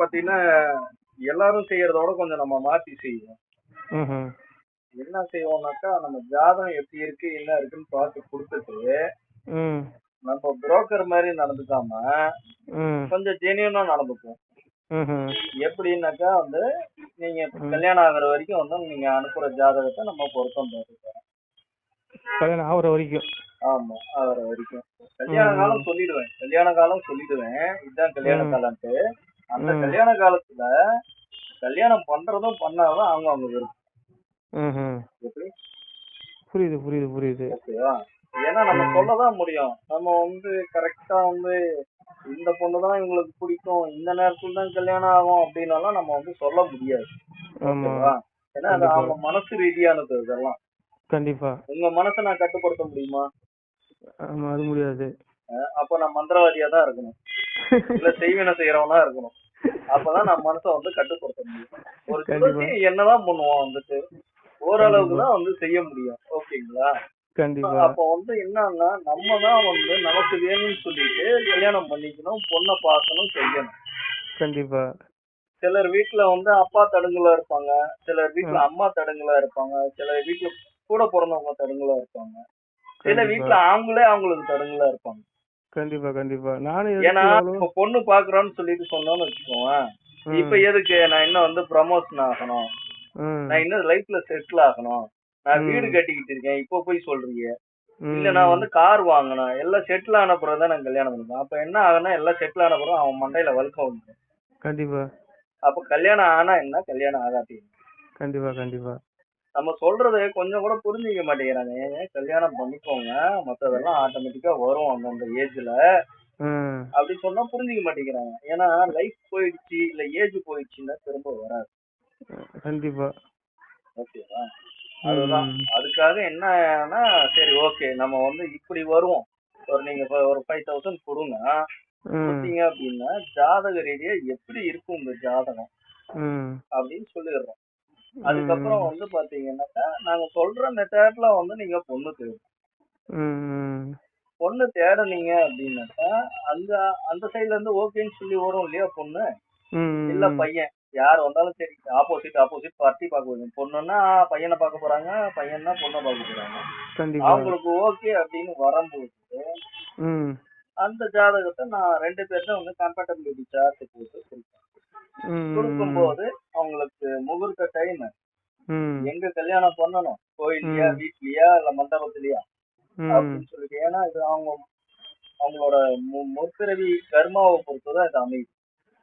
பாத்தீங்கன்னா எல்லாரும் செய்யறதோட கொஞ்சம் நம்ம மாத்தி செய்வோம். என்ன செய்வோம்னாக்கா நம்ம ஜாதகம் எப்படி இருக்கு என்ன இருக்குன்னு பார்த்து கொடுத்துட்டு நம்ம புரோக்கர் மாதிரி நடந்துக்காம கொஞ்சம் ஜெனியூனா நடந்துப்போம். ம்ஹும். எப்படின்னாக்கா வந்து நீங்க கல்யாணம் ஆகுற வரைக்கும் வந்து நீங்க அனுப்புற ஜாதகத்தை நம்ம பொருத்தம் பார்த்துக்கிறோம் கல்யாணம் ஆகுற வரைக்கும். ஆமா ஆகுற வரைக்கும். கல்யாண காலம் சொல்லிடுவேன். கல்யாண காலம் சொல்லிடுவேன். இதுதான் கல்யாண. காலம்ட்டு. அந்த. கல்யாண காலத்துல கல்யாணம் பண்றதும் பண்ணாதான் அவங்க அவங்க விருப்பம். எப்படி? புரியுது புரியுது புரியுது. ஓகேவா? ஏன்னா நம்ம சொல்லதான் முடியும். நம்ம வந்து கரெக்டா வந்து இந்த பொண்ணு தான் இவங்களுக்கு பிடிக்கும். இந்த நேரத்துல தான் கல்யாணம் ஆகும் அப்படின்னாலாம் நம்ம வந்து சொல்ல முடியாது. ஓகேவா? ஏன்னா அது அவங்க மனசு ரீதியானது இதெல்லாம். கண்டிப்பா. உங்க மனசை நான் கட்டுப்படுத்த முடியுமா? அது முடியாது. அப்ப நான் மந்திரவாதியா தான் இருக்கணும். இல்ல செய்வினை செய்யறவனா இருக்கணும். அப்பதான் நான் மனசை வந்து கட்டுப்படுத்த முடியும். ஒரு. துளசி என்னதான் பண்ணுவோம் வந்துட்டு ஓரளவுக்கு தான் வந்து செய்ய முடியும். ஓகேங்களா? கண்டிப்பா. அப்ப வந்து என்னன்னா நம்ம தான் வந்து நமக்கு வேணும்னு சொல்லிட்டு கல்யாணம் பண்ணிக்கணும் பொண்ணை பார்க்கணும் செய்யணும். கண்டிப்பா. சிலர் வீட்டுல வந்து அப்பா தடுங்களா இருப்பாங்க. சிலர் வீட்டுல அம்மா தடுங்களா இருப்பாங்க. சிலர் வீட்டுல கூட பிறந்தவங்க தடுங்களா இருப்பாங்க. சில. வீட்டுல அவங்களே அவங்களுக்கு தடுங்களா இருப்பாங்க. கண்டிப்பா கண்டிப்பா. நானும் ஏன்னா இப்ப பொண்ணு பாக்குறோம்னு சொல்லிட்டு சொன்னோம்னு வச்சுக்கோங்க இப்ப எதுக்கு? நான் இன்னும் வந்து ப்ரமோஷன் ஆகணும். நான் இன்னும் லைஃப்ல செட்டில் ஆகணும். நான். வீடு கட்டிக்கிட்டு இருக்கேன். இப்போ போய் சொல்றீங்க. இல்ல நான் வந்து கார் வாங்கணும் எல்லாம் செட்டில் ஆன பிறகு தான் நான் கல்யாணம் பண்ணுவேன் அப்ப என்ன ஆகுனா எல்லாம் செட்டில் ஆன பிறகு அவன் மண்டையில வழுக்க வந்து கண்டிப்பா. அப்ப கல்யாணம் ஆனா என்ன? கல்யாணம் ஆகாட்டி? கண்டிப்பா கண்டிப்பா. நம்ம சொல்றத கொஞ்சம் கூட புரிஞ்சுக்க மாட்டேங்கிறாங்க ஏங்க கல்யாணம் பண்ணிக்கோங்க. மத்ததெல்லாம் ஆட்டோமேட்டிக்கா வரும் அந்தந்த ஏஜ்ல அப்படி சொன்னா புரிஞ்சுக்க மாட்டேங்கிறாங்க. ஏன்னா லைஃப் போயிடுச்சு இல்ல ஏஜ் போயிடுச்சுன்னா திரும்ப வராது. கண்டிப்பா. ஓகேவா அதுதான். அதுக்காக என்னன்னா சரி ஓகே நம்ம வந்து இப்படி வருவோம். ஒரு நீங்க ஒரு ஃபைவ் தௌசண்ட் கொடுங்க. கொடுத்தீங்க அப்படின்னா ஜாதக ரீதியா எப்படி இருக்கும் இந்த ஜாதகம்? அப்படின்னு சொல்லிடுறோம். அதுக்கப்புறம் வந்து பாத்தீங்கன்னாக்கா நாங்க சொல்ற மெத்தட்ல வந்து நீங்க பொண்ணு தேடும் பொண்ணு தேடுனீங்க அப்படின்னாக்கா அந்த அந்த சைடுல இருந்து ஓகேன்னு சொல்லி வரும் இல்லையா பொண்ணு? இல்ல பையன். யார் வந்தாலும் சரி ஆப்போசிட் ஆப்போசிட் பார்ட்டி பார்க்க போறீங்க பொண்ணுன்னா பையனை பார்க்க போறாங்க பையன்னா பொண்ணை பார்க்க போறாங்க. அவங்களுக்கு ஓகே அப்படின்னு வரும்போது அந்த ஜாதகத்தை நான் ரெண்டு பேர்ட்ட வந்து கம்பேட்டபிலிட்டி சார்ட் போட்டு கொடுப்பேன். கொடுக்கும்போது அவங்களுக்கு முகூர்த்த டைம் எங்க கல்யாணம் பண்ணணும்? கோயில்லையா ம். வீட்லயா இல்ல மண்டபத்திலயா? அப்படின்னு சொல்லிட்டு. ஏன்னா இது அவங்க அவங்களோட முற்பிறவி கர்மாவை பொறுத்துதான் இது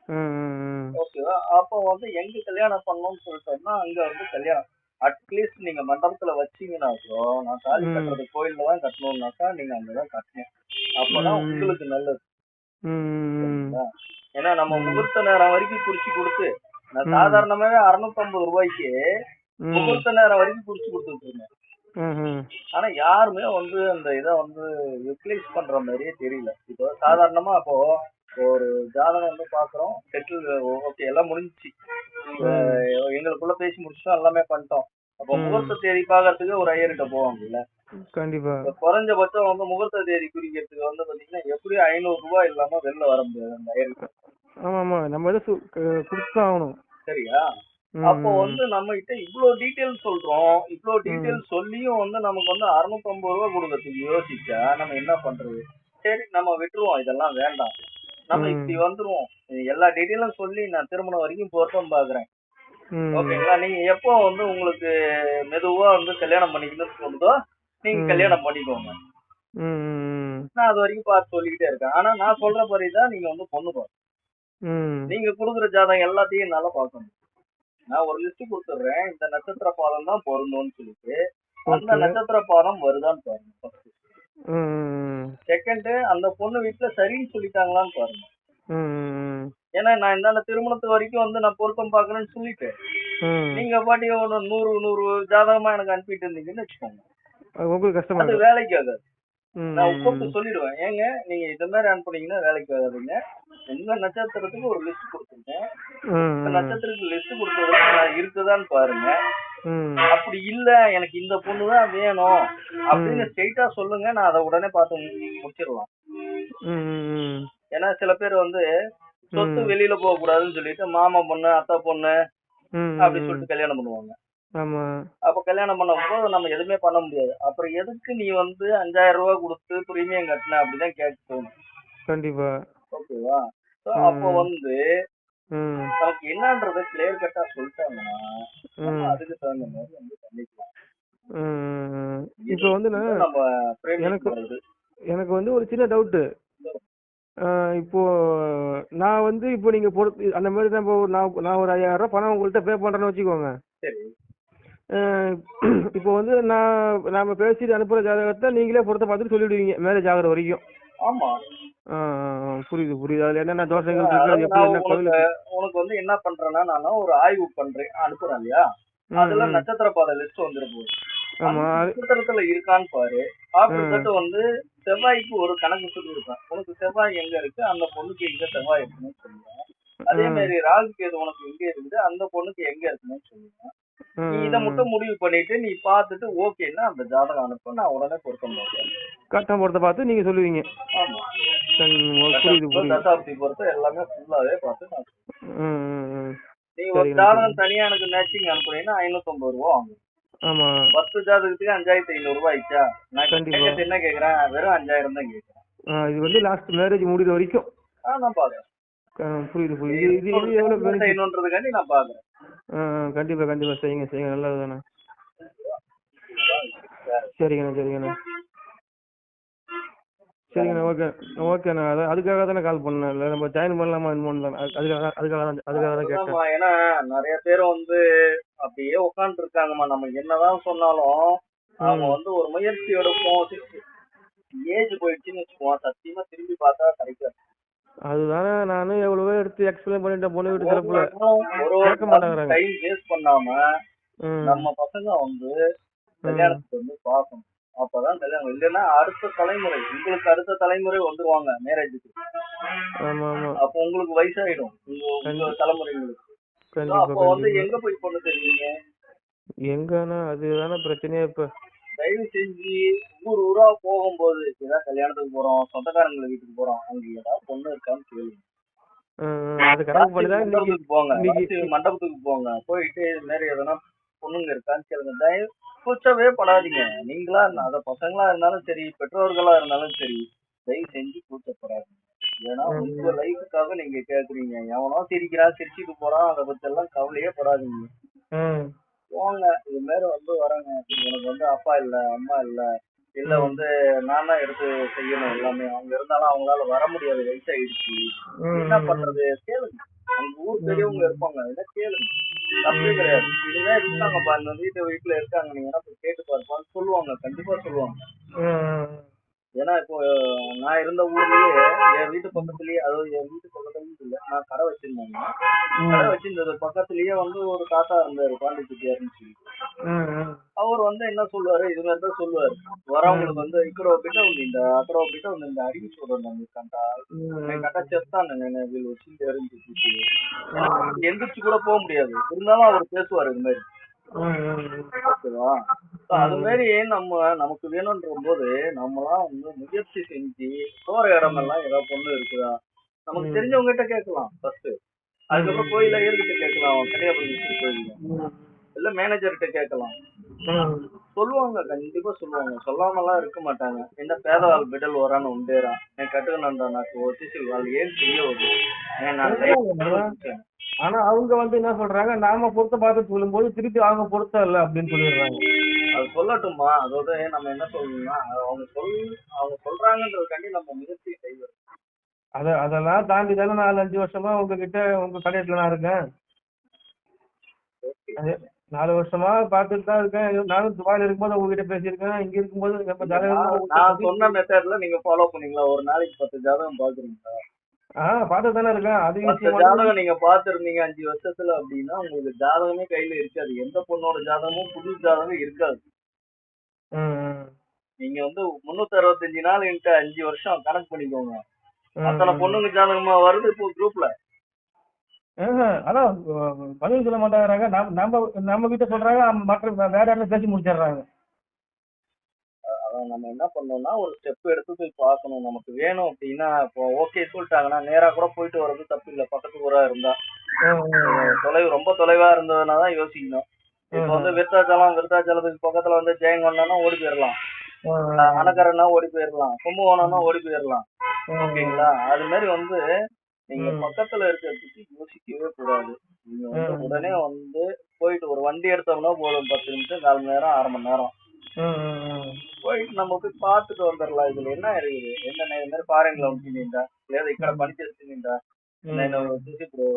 ம், ஓகேவா? அப்போ வந்து எங்க கல்யாணம் பண்ணணும்னு சொல்லிட்டோம்னா அங்க வந்து கல்யாணம். அட்லீஸ்ட் நீங்க மண்டபத்துல வச்சீங்கன்னா கூட நான் தாலி. கட்டுறது கோயில்ல தான் கட்டணும்னாக்கா நீங்க அங்கதான் கட்டணும். அப்பதான். உங்களுக்கு நல்லது. ஏன்னா நம்ம முகூர்த்த நேரம் வரைக்கும் குறிச்சு கொடுத்து நான். சாதாரணமாவே 650 ரூபாய்க்கு ம், முகூர்த்த நேரம் வரைக்கும் குறிச்சு கொடுத்துட்டு இருந்தேன் ஆனா யாருமே வந்து அந்த இதை வந்து யூட்டிலைஸ் பண்ற மாதிரியே தெரியல. இப்போ சாதாரணமா அப்போ ஒரு ஜாதகம் வந்து பாக்குறோம் செட்டில் ஓகே எல்லாம் முடிஞ்சுச்சு. எங்களுக்குள்ள பேசி முடிச்சிட்டோம் எல்லாமே பண்ணிட்டோம். அப்போ. முகூர்த்த தேதி பாக்குறதுக்கு ஒரு ஐயர்கிட்ட போவாங்கல்ல. கண்டிப்பா. குறைஞ்சபட்சம் வந்து முகூர்த்த தேதி குறிக்கிறதுக்கு வந்து பாத்தீங்கன்னா எப்படியும் ஐநூறு ரூபாய் இல்லாம வெளில வர முடியாது அந்த ஐயர்கிட்ட ஆமா ஆமா நம்ம எதை கொடுத்துதான் ஆகணும். சரியா? அப்போ வந்து நம்ம கிட்ட இவ்ளோ டீடைல் சொல்றோம். இவ்ளோ டீடைல். சொல்லியும் வந்து நமக்கு வந்து 650 ரூபாய் கொடுக்கறதுக்கு யோசிச்சா நம்ம என்ன பண்றது? சரி நம்ம விட்டுருவோம். இதெல்லாம் வேண்டாம். நம்ம. இப்படி வந்துருவோம். எல்லா டீடைலும் சொல்லி நான் திருமணம் வரைக்கும் பொருத்தம் பாக்குறேன். ஓகேங்களா? நீங்க எப்போ வந்து உங்களுக்கு மெதுவா வந்து கல்யாணம் பண்ணிக்கணும்னு தோணுதோ நீங்க. கல்யாணம் பண்ணிக்கோங்க. நான் அது வரைக்கும் பார்த்து சொல்லிக்கிட்டே இருக்கேன். ஆனா நான் சொல்ற மாதிரிதான் நீங்க வந்து பொண்ணு பாருங்க நீங்க கொடுக்குற ஜாதகம் எல்லாத்தையும் என்னால பார்க்கணும். நான் ஒரு லிஸ்ட் கொடுத்துடுறேன். இந்த நட்சத்திர பாதம் தான் பொருந்தும்னு சொல்லிட்டு அந்த. நட்சத்திர பாதம் வருதான்னு பாருங்க செகண்ட் அந்த பொண்ணு வீட்டுல சரின்னு சொல்லிட்டாங்களான்னு பாருங்க. ஏன்னா நான் இந்த திருமணத்து வரைக்கும் வந்து நான் பொருத்தம் பாக்குறேன்னு சொல்லிட்டு ம். நீங்க பாட்டி ஒரு நூறு நூறு ஜாதகமா எனக்கு அனுப்பிட்டு இருந்தீங்கன்னு வச்சுக்கோங்க. உங்களுக்கு கஷ்டமா அது வேலைக்கு ஆகாது. நான் கூப்பிட்டு சொல்லிடுவேன். ஏங்க நீங்க இந்த மாதிரி அனுப்புனீங்கன்னா வேலைக்கு ஆகாதுங்க. எந்த நட்சத்திரத்துக்கு ஒரு லிஸ்ட் கொடுத்துருக்கேன் நட்சத்திரத்துக்கு லிஸ்ட் கொடுத்ததுல இருக்குதான்னு பாருங்க. அப்படி இல்ல எனக்கு இந்த பொண்ணு தான் வேணும். அப்படின்னு ஸ்ட்ரெயிட்டா சொல்லுங்க. நான் அதை உடனே பார்த்து முடிச்சிடலாம் ஏன்னா சில பேர் வந்து சொத்து. வெளியில போக கூடாதுன்னு சொல்லிட்டு மாமா பொண்ணு அத்தை பொண்ணு ம், அப்படி ம், சொல்லிட்டு கல்யாணம் பண்ணுவாங்க. ஆமா. அப்ப கல்யாணம் பண்ணும்போது நம்ம எதுவுமே பண்ண முடியாது. அப்புறம் எதுக்கு நீ வந்து அஞ்சாயிரம் ரூபாய் கொடுத்து பிரீமியம் கட்டின அப்படிதான் கேட்க தோணும். கண்டிப்பா. ஓகேவா. அப்போ வந்து நமக்கு என்னன்றத கிளியர் கட்டா சொல்லிட்டாங்கன்னா. அதுக்கு தகுந்த மாதிரி வந்து பண்ணிக்கலாம். இப்போ வந்து எனக்கு-. எனக்கு வந்து ஒரு சின்ன டவுட்டு இப்போ நான் வந்து இப்போ நீங்க அந்த மாதிரி நான் நான் ஒரு ஐயாயிரம் ரூபாய் பணம் உங்கள்கிட்ட பே பண்றேன்னு வச்சுக்கோங்க. இப்போ வந்து நான் நாம பேசிட்டு அனுப்புற ஜாதகத்தை நீங்களே பொறுத்த பார்த்துட்டு சொல்லிடுவீங்க மேரேஜ் ஆகுற வரைக்கும். ஆமா. புரியுது புரியுது. அதுல என்னென்ன தோஷங்கள் இருக்கு எப்படி என்ன உனக்கு கோவில் உனக்கு வந்து என்ன பண்றேன்னா நான் ஒரு ஆய்வு பண்றேன் அனுப்புறேன் இல்லையா? அதுல நட்சத்திர பாதை லிஸ்ட் வந்துட போகுது நட்சத்திரத்துல இருக்கான்னு பாரு. தட் வந்து செவ்வாய்க்கு ஒரு கணக்கு சொல்லி இருப்பேன் உனக்கு செவ்வாய் எங்க இருக்கு? அந்த பொண்ணுக்கு எங்க செவ்வாய் இருக்குன்னு சொல்லுவேன். அதே. மாதிரி ராகு கேது உனக்கு எங்க இருக்குது? அந்த பொண்ணுக்கு எங்க இருக்குன்னு சொல்லுவேன். நீ இதை மட்டும் முடிவு பண்ணிட்டு நீ பார்த்துட்டு ஓகேன்னா அந்த ஜாதகம் அனுப்ப நான் உடனே பொருத்தம் பார்ப்பேன். கட்டம் பொறுத்த பார்த்து நீங்க சொல்லுவீங்க. ஆமா. தசாப்தி பொறுத்த எல்லாமே ஃபுல்லாவே பார்த்து நான். நீ ஒரு ஜாதகம் தனியா எனக்கு மேட்சிங் அனுப்புனீங்கன்னா ஐநூத்தம்பது ரூபா ஆகும் ஆமா. பத்து ஜாதகத்துக்கு அஞ்சாயிரத்தி ஐநூறு ரூபாய் ஆயிடுச்சா? நான். கேட்கறது என்ன கேக்குறேன் வெறும் அஞ்சாயிரம் தான் கேட்கறேன். ஆ, இது வந்து லாஸ்ட் மேரேஜ் முடிகிற வரைக்கும். ஆ நான் பாக்குறேன் புரியுது புரியுது. இது இது எவ்வளவு? செய்யணுன்றதுக்காண்டி நான் பாக்குறேன் கண்டிப்பா கண்டிப்பா செய்யுங்க செய்யுங்க. நல்லது தானே சரிங்கண்ணா சரிங்கண்ணா. சரிங்கண்ணா ஓகே ஓகேண்ணா. அதான் அதுக்காக தானே கால் பண்ணேன். இல்லை நம்ம ஜாயின் பண்ணலாமா என்னமோன்னு தான் அது- அதுக்காக அதுக்காக தான் அதுக்காக தான் கேட்டேன். ஏன்னா நிறைய பேர் வந்து அப்படியே உட்கார்ந்து இருக்காங்கம்மா நம்ம என்னதான் சொன்னாலும் அவங்க. வந்து ஒரு முயற்சி எடுப்போம் ஏஜ் போயிடுச்சுன்னு வச்சுக்குவோம் சத்தியமா திரும்பி பார்த்தா கிடைக்காது. அதுதானே நானும் எவ்வளவோ எடுத்து எக்ஸ்பிளைன் பண்ணிட்டேன் பொண்ணு வீட்டு தரப்புல. ஒரு கேட்க மாட்டேங்கிறாங்க. டைம் வேஸ்ட் பண்ணாம நம்ம பசங்க வந்து கல்யாணத்துக்கு வந்து பார்க்கணும். அப்பதான் கல்யாணம். இல்லைன்னா அடுத்த தலைமுறை உங்களுக்கு அடுத்த தலைமுறை வந்துருவாங்க மேரேஜுக்கு அப்போ உங்களுக்கு வயசாயிடும். உங்க கண்டிப்பா. அப்போ வந்து எங்க போய் பொண்ணு தெரியுங்க எங்கண்ணா அதுதானே பிரச்சனையே இப்ப. தயவு செஞ்சு ஊர் ஊரா போகும்போது ஏதாவது கல்யாணத்துக்கு போறோம் சொந்தக்காரங்க வீட்டுக்கு போறோம் அங்க ஏதாவது பொண்ணு இருக்கான்னு கேளுங்க. மண்டபத்துக்கு போங்க மண்டபத்துக்கு போங்க போயிட்டு இது மாதிரி எதனா பொண்ணுங்க இருக்கான்னு கேளுங்க. தயவு கூச்சவே படாதீங்க. நீங்களா அத பசங்களா இருந்தாலும் சரி பெற்றோர்களா இருந்தாலும் சரி தயவு செஞ்சு கூச்சப்படாதீங்க. ஏன்னா உங்க லைஃபுக்காக நீங்க கேக்குறீங்க. எவனோ சிரிக்கிறான் சிரிச்சிட்டு போறான் அதை பத்தி எல்லாம் கவலையே படாதீங்க. போங்க. இது மாதிரி வந்து வராங்க எனக்கு வந்து அப்பா இல்ல அம்மா இல்ல. இல்ல வந்து நான் தான் எடுத்து செய்யணும் எல்லாமே. அவங்க இருந்தாலும் அவங்களால வர முடியாது. வயசாயிடுச்சு என்ன பண்றது? கேளுங்க. அந்த ஊர் பெரியவங்க இருப்பாங்க. இதை கேளுங்க. தப்பே கிடையாது. இதுதான் இருக்காங்கப்பா இந்த வீட்டு வீட்டுல இருக்காங்க. நீங்க போய் கேட்டு பாருப்பான்னு சொல்லுவாங்க. கண்டிப்பா சொல்லுவாங்க. ஏன்னா இப்போ நான் இருந்த ஊர்லயே என் வீட்டு பக்கத்துலயே அதாவது என் வீட்டு பக்கத்துலயும் இல்ல நான் கடை வச்சிருந்தேங்க கடை வச்சிருந்தது பக்கத்துலயே வந்து ஒரு தாத்தா இருந்தாரு பாண்டிச்செட்டியாருன்னு சொல்லி ம், ம். அவர் வந்து என்ன சொல்லுவாரு இது மாதிரி தான் சொல்லுவாரு வரவங்களுக்கு வந்து ఇక్కడ బిడ్డ ఉంది இந்த అక్కడ బిడ్డ ఉంది இந்த అడిగి చూడండి మీకంట నేను కట్ట చేస్తాను నేను వీళ్ళు వచ్చిందారని చెప్పేసి எந்திரிச்சு கூட போக முடியாது இருந்தாலும் அவர் பேசுவாரு இது மாதிரி ம், ம், ம். ஓகேவா So, அது மாதிரி நம்ம நமக்கு வேணும்ன்ற போது நம்மளாம் வந்து முயற்சி செஞ்சு போற இடமெல்லாம் ஏதாவது பொண்ணு இருக்குதா நமக்கு தெரிஞ்சவங்க கிட்ட கேட்கலாம் ஃபர்ஸ்ட் அதுக்கப்புறம் கோயில ஏறிக்கிட்ட கேட்கலாம் கன்னியாகுமரி கோயில் இல்ல மேனேஜர் கிட்ட கேட்கலாம் ம். சொல்லுவாங்க கண்டிப்பா சொல்லுவாங்க சொல்லாமலாம் இருக்க மாட்டாங்க என்ன పేదవాళ్ళ బిడ్డలు వరాను ఉండేరా నేను కట్టుకున్నాను నాకు వచ్చేసి వాళ్ళు ఏం చెయ్యవద్దు నేను ஆனா அவங்க வந்து என்ன சொல்றாங்க நாம பொருத்த பார்த்து சொல்லும்போது திருப்பி அவங்க பொருத்தம் இல்லை அப்படின்னு சொல்லிடுறாங்க. அது சொல்லட்டுமா அதோட நம்ம என்ன சொல்லணும்னா அவங்க சொல் அவங்க சொல்றாங்கன்றதுக்காண்டி நம்ம முயற்சி செய்வோம். அத அதெல்லாம் தாண்டி தானே நாலு அஞ்சு வருஷமா உங்ககிட்ட உங்க கடையில நான் இருக்கேன். நாலு வருஷமா பாத்துட்டு தான் இருக்கேன். நானும் துபாயில இருக்கும்போது உங்ககிட்ட பேசியிருக்கேன். இங்க இருக்கும்போது நான் சொன்ன மெத்தட்ல நீங்க ஃபாலோ பண்ணீங்களா? ஒரு நாளைக்கு பத்து ஜாதகம் பாக்குறீங்களா ஆ பார்த்து தானே இருக்கேன். அது பத்து ஜாதகம் நீங்க பாத்துருந்தீங்க அஞ்சு வருஷத்துல அப்படின்னா உங்களுக்கு ஜாதகமே கையில இருக்காது. எந்த பொண்ணோட ஜாதகமும் புது ஜாதகம் இருக்காது. நீங்க வந்து முன்னூத்தி அறுபத்தஞ்சு நாள் என்கிட்ட அஞ்சு வருஷம் கணக்கு பண்ணிக்கோங்க. அத்தனை. பொண்ணுங்க ஜாதகமா வருது இப்போ குரூப்ல ஆஹா, அதான் பதில் சொல்ல மாட்டேங்கிறாங்க. நம்ம நம்ம கிட்ட சொல்றாங்க மற்ற வேற யாரும் பேசி முடிச்சிடுறாங்க. நம்ம என்ன பண்ணணும்னா ஒரு ஸ்டெப் எடுத்து போய் பார்க்கணும். நமக்கு வேணும் அப்படின்னா இப்போ ஓகே சொல்லிட்டாங்கன்னா நேரா கூட போயிட்டு வர்றது தப்பு இல்லை. பக்கத்து ஊரா இருந்தா. தொலைவு ரொம்ப தொலைவா இருந்ததுன்னா தான் யோசிக்கணும். இப்போ வந்து விருத்தாச்சலம் விருத்தாச்சலத்துக்கு பக்கத்துல வந்து ஜெயங்கொண்டானா ஓடி போயிடலாம் அணக்கரன்னா ஓடி போயிடலாம் கும்பகோணம்னா ஓடி போயிடலாம் ஓகேங்களா? அது மாதிரி வந்து நீங்க. பக்கத்துல இருக்கிறதுக்கு யோசிக்கவே கூடாது. நீங்க வந்து. உடனே வந்து போயிட்டு ஒரு வண்டி எடுத்தோம்னா போதும். பத்து நிமிஷம் கால் மணி நேரம் அரை மணி நேரம். நம்ம போய் பார்த்துட்டு வந்துடலாம் இதுல என்ன இருக்குது என்ன నేను మరి ఫారెన్ లో ఉంటుందా లేదా ఇక్కడ పని చేస్తుందా నేను వచ్చేసి ఇప్పుడు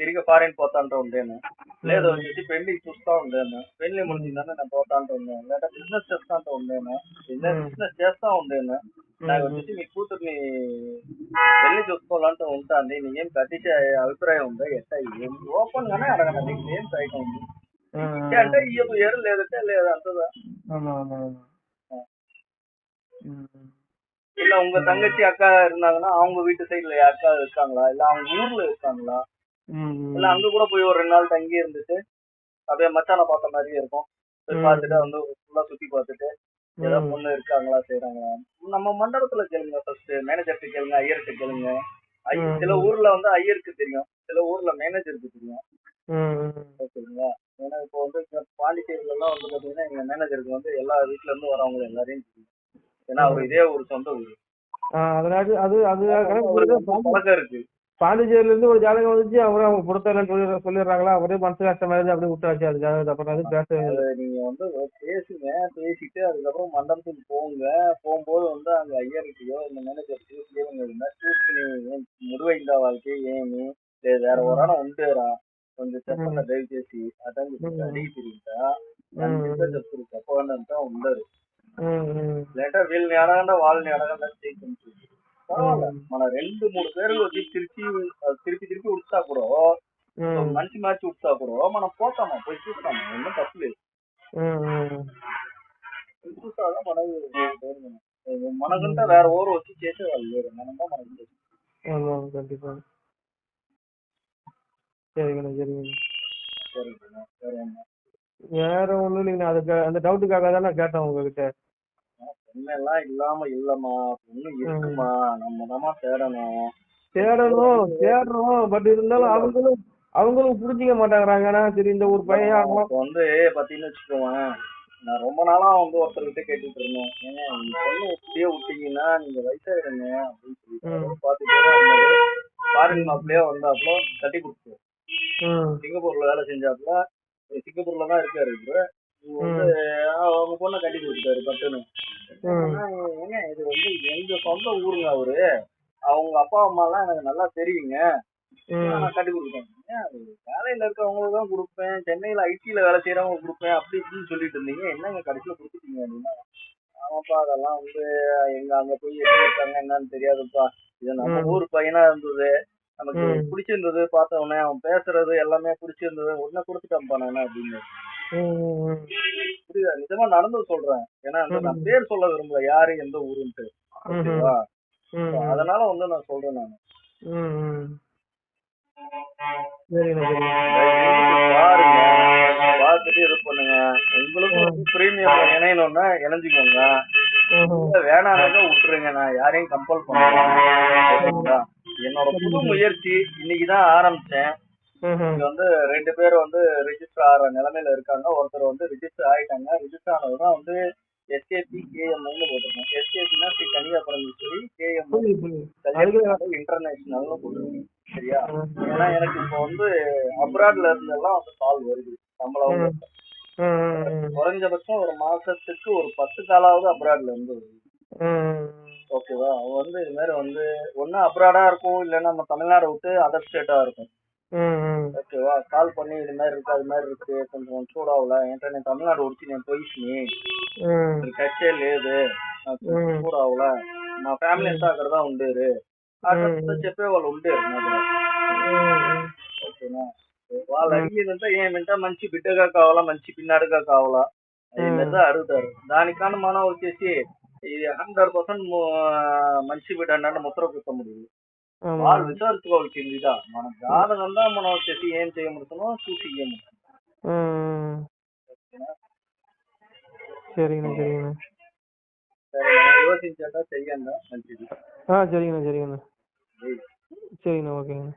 తిరిగి ఫారెన్ పోతా అంటూ ఉండేను లేదు వచ్చేసి పెళ్లి చూస్తా ఉండేను పెళ్లి ముడిచిందని నేను పోతా అంటూ ఉండేను లేదా బిజినెస్ చేస్తా అంటూ ఉండేను బిజినెస్ చేస్తా ఉండేను నాకు వచ్చేసి మీ కూతుర్ని పెళ్లి చూసుకోవాలంటూ ఉంటాంది నీకేం కట్టించే అభిప్రాయం ఉందా ఎట్ట ఏం ఓపెన్ గానే అడగండి నీకు ఏం సైట్ ఉంది ఇచ్చే అంటే ఇయ్యబోయారు లేదంటే లేదు అంతదా ஆமா ஆமா ஆமா இல்ல உங்க தங்கச்சி அக்கா இருந்தாங்கன்னா அவங்க வீட்டு சைடுல அக்கா இருக்காங்களா? இல்ல அவங்க ஊர்ல இருக்காங்களா? இல்ல அங்க கூட போய் ஒரு ரெண்டு நாள் தங்கி இருந்துட்டு அப்படியே மச்சான பார்த்த மாதிரியே இருக்கும். பார்த்துட்டு வந்து ஃபுல்லா சுத்தி பார்த்துட்டு ஏதாவது பொண்ணு இருக்காங்களா செய்றாங்களா? நம்ம மண்டபத்துல கேளுங்க ஃபர்ஸ்ட் மேனேஜர்கிட்ட கேளுங்க ஐயர்கிட்ட கேளுங்க. சில ஊர்ல வந்து ஐயருக்கு தெரியும். சில ஊர்ல மேனேஜருக்கு தெரியும். ஓகேங்களா? ஏன்னா இப்போ வந்து பாண்டிச்சேரியில எல்லாம் வந்து பாத்தீங்கன்னா எங்க மேனேஜருக்கு வந்து எல்லா வீட்ல இருந்து வரவங்க எல்லாரையும் தெரியும். ஏன்னா அவர் இதே ஒரு சொந்த ஊர் அதனால அது அது கணக்கு அவருக்கு போட்டு வந்து பழக்கம் இருக்கு பாண்டிச்சேரியில இருந்து ஒரு ஜாதகம் வந்துச்சு அவரும் அவங்க பொறுத்தலன்னு சொல்லி சொல்லிடுறாங்களா அவரே மனசு கஷ்டமா இருந்து அப்படியே விட்டாச்சு அது ஜாதகத்தை அப்புறம் அது பேச அது நீங்க வந்து பேசுங்க பேசிட்டு அதுக்கப்புறம் மண்டபத்துக்கு போங்க போகும்போது வந்து அங்க ஐயர்கிட்டயோ இந்த மேனேஜர்கிட்டயோ கேளுங்க இருந்தா చూసుకుని ముడివైందా వాళ్ళకి ఏమి లేదు వేరే ఎవరైనా ఉండేరా కొంచెం చెప్పండి దయచేసి అతని చెప్పి అడిగి తిరిగితా అనిపిస్తే చెప్తారు చెప్పండి అంతా ఉండరు లేదంటే వీళ్ళని అడగండి వాళ్ళని అడగండి అని చేయించు పర్వాలే మన రెండు మూడు పేర్లు వచ్చి తిరిగి తిరిగి తిరిగి ఉడుతా కూడా మనిషి మార్చి ఉడుతా కూడా మనం పోతామా పోయి చూస్తాము ఏమో తప్పులేదు చూసాగా మనకు మనకంటే వేరే ఊరు వచ్చి చేసేవాళ్ళు లేరు మనమో మనకి చేస్తాం. ஆமா கண்டிப்பா சரிங்கண்ணா சரிங்கண்ணா சரிங்கண்ணா, சரி அண்ணா. வேற ஒண்ணும் இல்லைங்கண்ணா. அதுக்கு அந்த டவுட்டுக்காக தான் நான் கேட்டேன் உங்ககிட்ட. பொண்ணெல்லாம் இல்லாம இல்லம்மா பொண்ணு இருக்குமா நம்ம தான் தேடணும். தேடணும் தேடுறோம். பட் இருந்தாலும் அவங்களும் அவங்களும் புரிஞ்சுக்க மாட்டேங்கிறாங்கண்ணா சரி இந்த ஒரு பையன் வந்து பாத்தீங்கன்னு வச்சுக்கோவேன் நான் ரொம்ப நாளா வந்து ஒருத்தர்கிட்ட கேட்டுட்டு இருந்தேன். பொண்ணு இப்படியே விட்டீங்கன்னா நீங்க வயசாயிடுங்க அப்படின்னு சொல்லிட்டு பாத்துட்டே ஃபாரின் மாப்பிள்ளையே வந்தாப்புல கட்டி கொடுத்து சிங்கப்பூர்ல வேலை செஞ்சாப்புல சிங்கப்பூர்ல தான் இருக்காரு வந்து அவங்க பொண்ணை கட்டி கொடுத்துட்டாரு பட்டுன்னு. ஏங்க இது வந்து எங்க சொந்த ஊருங்க அவரு. அவங்க அப்பா அம்மா எல்லாம் எனக்கு நல்லா தெரியுங்க. நான் கட்டி அது வேலையில இருக்கவங்களுக்கு தான் கொடுப்பேன். சென்னையில ஐடில வேலை செய்யறவங்க கொடுப்பேன் அப்படி இப்படின்னு சொல்லிட்டு இருந்தீங்க. என்னங்க கடைசியில கொடுத்துட்டீங்க அப்படின்னா? ஆமாப்பா அதெல்லாம் வந்து எங்க அங்க போய் எப்படி இருக்காங்க என்னன்னு தெரியாதுப்பா. இது நம்ம. ஊர் பையனா இருந்தது. நமக்கு ம். பிடிச்சிருந்தது பார்த்த உடனே அவன் பேசுறது எல்லாமே பிடிச்சிருந்தது. உடனே கொடுத்துட்டான்ப்பா நான் அப்படின்னு. புரியுதா? நிஜமா நடந்து சொல்றேன். ஏன்னா நான் பேர் சொல்ல விரும்பல. யாரு எந்த ஊருன்ட்டு. அதனால வந்து நான் சொல்றேன் நான். பாருங்க. பார்த்துட்டு இது பண்ணுங்க. உங்களுக்கும் பிரீமியம் இணையணும்னா இணைஞ்சுக்கோங்க. வேணாம்னாக்கா விட்டுருங்க. நான் யாரையும் கம்பல் ஓகேங்களா என்னோட புது முயற்சி இன்னைக்குதான் ஆரம்பிச்சேன். ம்ஹும். இங்க வந்து ரெண்டு பேர் வந்து ரிஜிஸ்டர் ஆகிற நிலைமையில இருக்காங்க. ஒருத்தர் வந்து ரிஜிஸ்டர் ஆயிட்டாங்க. ரிஜிஸ்டர் ஆனதுதான் வந்து எஸ்கேபி கேஎம்ஐன்னு போட்டிருக்கோம் எஸ்கேபினா ஸ்ரீ கன்னியா பரமேஸ்வரி கேஎம்ஐ புரியுது புரியுது. அதுக்கு இன்டர்நேஷனல்னு போட்டிருக்கோம் சரியா? ஏன்னா எனக்கு இப்போ வந்து அப்ராட்ல இருந்தெல்லாம் வந்து கால் வருது. நம்மள. குறைஞ்சபட்சம் ஒரு மாசத்துக்கு ஒரு பத்து காலாவது அப்ராட்ல இருந்து வருது. ஓகேவா அவங்க வந்து இது மாதிரி வந்து ஒண்ணு அப்ராடா இருக்கும் இல்லைன்னா நம்ம தமிழ்நாடு விட்டு அதர் ஸ்டேட்டா இருக்கும் ம், ம். ஓகேவா கால் பண்ணி இது மாதிரி இருக்கு அது மாதிரி இருக்கு కొంచెం చూడవులా ఏంటంటే నేను తమిళనాడు వచ్చి నేను పోయిస్ని ம், మీరు టచే లేదు నాకు మ్మ్. చూడవులా మా ఫ్యామిలీ అంతా అక్కడ దా ఉండేరు అక్కడ చెప్పే వాళ్ళు ఉండేరు నా దగ్గర ம், ఓకేనా వాళ్ళు అడిగేదంతా ఏమంటే మంచి బిడ్డగా కావాలా మంచి పిన్నాడుగా కావాలా అది మీద అడుగుతారు దానికన్నా మనం వచ్చేసి ఇది హండ్రెడ్ పర్సెంట్ మంచి బిడ్డ అంటే ముద్ర కుట్టముడు ஆமா. వాళ్ళు విచారించుకోవాల్సింది ఇదా మన జాతకం దా మనం వచ్చేసి ఏం చేయముడుతున్నాం చూసి ఇయ్యము ம். சரிங்கண்ணா சரிங்கண்ணா சரி நான் யோசிச்சேன்னா செய்யணும் நன்றி ஆ சரிங்கண்ணா சரிங்கண்ணா சரிங்கண்ணா ஓகேங்கண்ணா